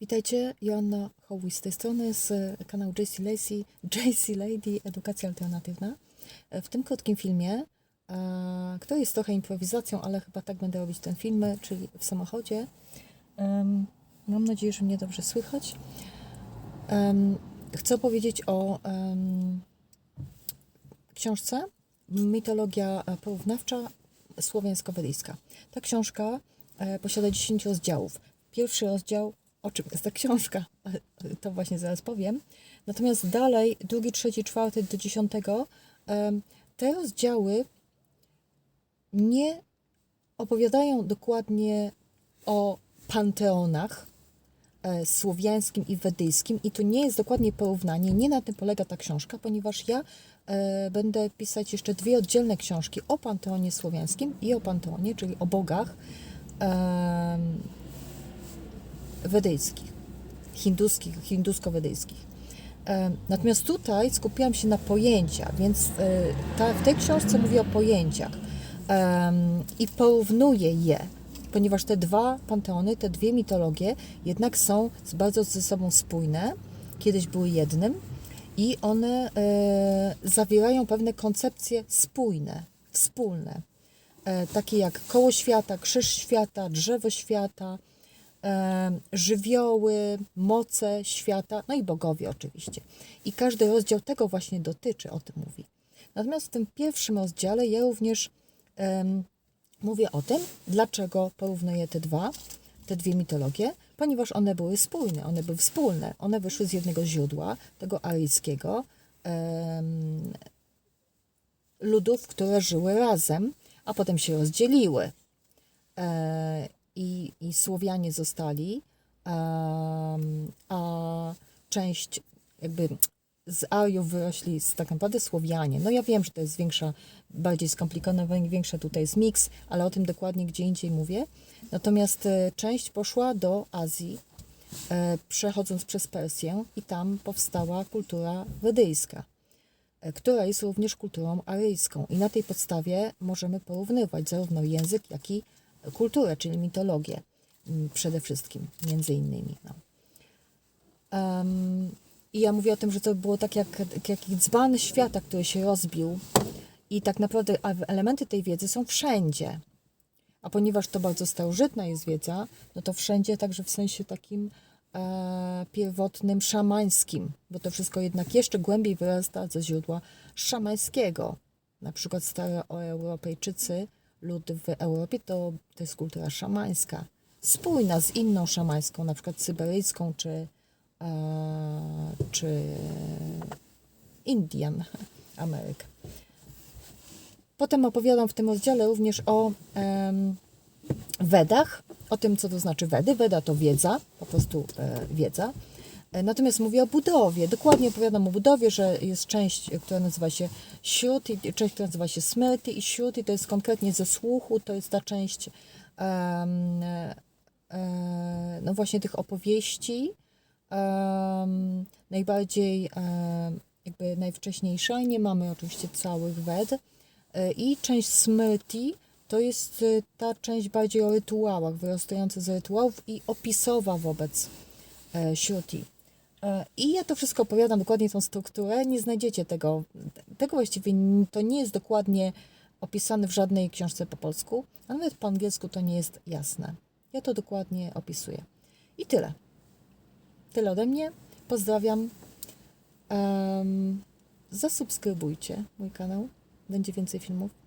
Witajcie, Joanna Hołowicz z tej strony, z kanału JC Lacey, JC Lady Edukacja Alternatywna. W tym krótkim filmie, który jest trochę improwizacją, ale chyba tak będę robić ten film, czyli w samochodzie. Mam nadzieję, że mnie dobrze słychać. Chcę powiedzieć o książce Mitologia porównawcza słowiańsko-wedyjska. Ta książka e, posiada 10 rozdziałów. Pierwszy rozdział, o czym jest ta książka, to właśnie zaraz powiem. Natomiast dalej, drugi, trzeci, czwarty do dziesiątego, te rozdziały nie opowiadają dokładnie o panteonach e, słowiańskim i wedyjskim i to nie jest dokładnie porównanie, nie na tym polega ta książka, ponieważ ja e, będę pisać jeszcze dwie oddzielne książki o panteonie słowiańskim i o panteonie, czyli o bogach wedyjskich, hinduskich, hindusko-wedyjskich. Natomiast tutaj skupiłam się na pojęciach, więc e, ta, w tej książce mówię o pojęciach i porównuję je, ponieważ te dwa panteony, te dwie mitologie jednak są bardzo ze sobą spójne, kiedyś były jednym i one e, zawierają pewne koncepcje spójne, wspólne, e, takie jak koło świata, krzyż świata, drzewo świata, żywioły, moce świata, no i bogowie oczywiście. I każdy rozdział tego właśnie dotyczy, o tym mówi. Natomiast w tym pierwszym rozdziale ja również em, mówię o tym, dlaczego porównuję te dwa, te dwie mitologie, ponieważ one były spójne, one były wspólne, one wyszły z jednego źródła, tego aryjskiego, em, ludów, które żyły razem, a potem się rozdzieliły e, i, i Słowianie zostali, em, a część jakby z Ariów wyrośli z tak naprawdę Słowianie. No ja wiem, że to jest większa, bardziej skomplikowane, większa tutaj jest miks, ale o tym dokładnie gdzie indziej mówię. Natomiast e, część poszła do Azji, e, przechodząc przez Persję i tam powstała kultura wedyjska e, która jest również kulturą aryjską. I na tej podstawie możemy porównywać zarówno język, jak i kulturę, czyli mitologię mm, przede wszystkim, między innymi. No. Em, I ja mówię o tym, że to było tak jak, jak jakiś dzban świata, który się rozbił i tak naprawdę elementy tej wiedzy są wszędzie. A ponieważ to bardzo starożytna jest wiedza, no to wszędzie także w sensie takim e, pierwotnym szamańskim, bo to wszystko jednak jeszcze głębiej wyrasta ze źródła szamańskiego. Na przykład staroeuropejczycy, lud w Europie to, to jest kultura szamańska, spójna z inną szamańską, na przykład syberyjską czy, e, czy Indian Ameryk. Potem opowiadam w tym rozdziale również o em, Wedach, o tym, co to znaczy Wedy. Weda to wiedza, po prostu e, wiedza. E, Natomiast mówię o budowie. Dokładnie opowiadam o budowie, że jest część, e, która nazywa się Shruti, część, która nazywa się Smrti i Shruti to jest konkretnie ze słuchu, to jest ta część em, e, no właśnie tych opowieści, em, najbardziej em, jakby najwcześniejsza. Nie mamy oczywiście całych Wed. I część Smrti to jest ta część bardziej o rytuałach, wyrastająca z rytuałów i opisowa wobec Shruti. E, I ja to wszystko opowiadam, dokładnie tą strukturę. Nie znajdziecie tego. Tego właściwie to nie jest dokładnie opisane w żadnej książce po polsku, a nawet po angielsku to nie jest jasne. Ja to dokładnie opisuję. I tyle. Tyle ode mnie. Pozdrawiam. Um, zasubskrybujcie mój kanał. Będzie więcej filmów.